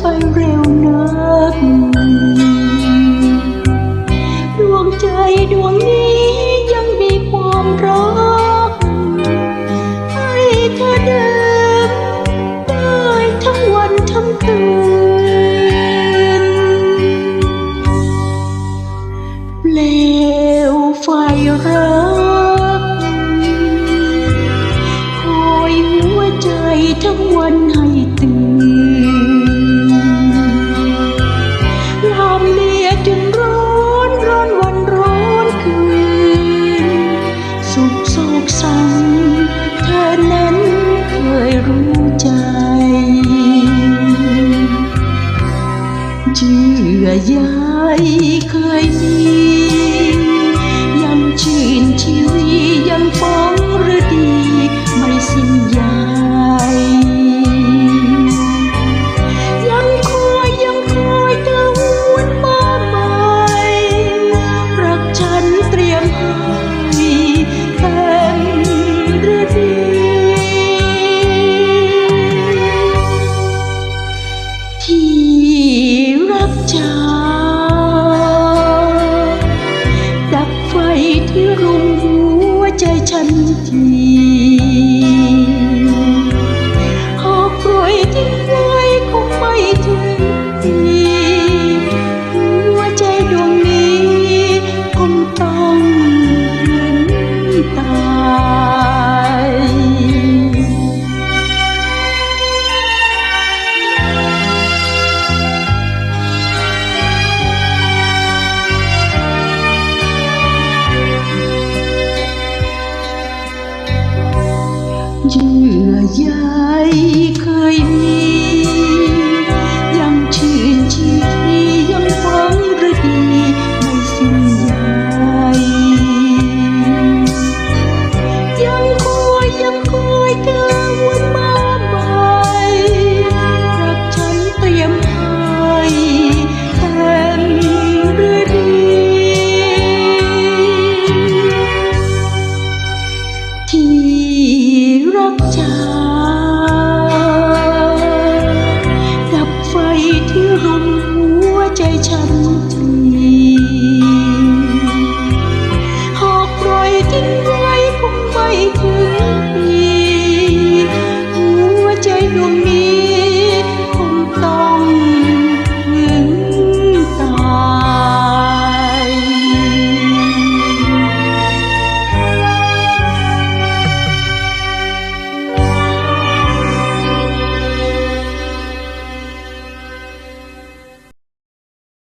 so angry ยายเคยมียังชื่นชีวียังฟ้องฤด รุมหัวใจฉันที เยื่อใยเคยมี ที่รักจากับไฟที่รุมหัวใจฉัน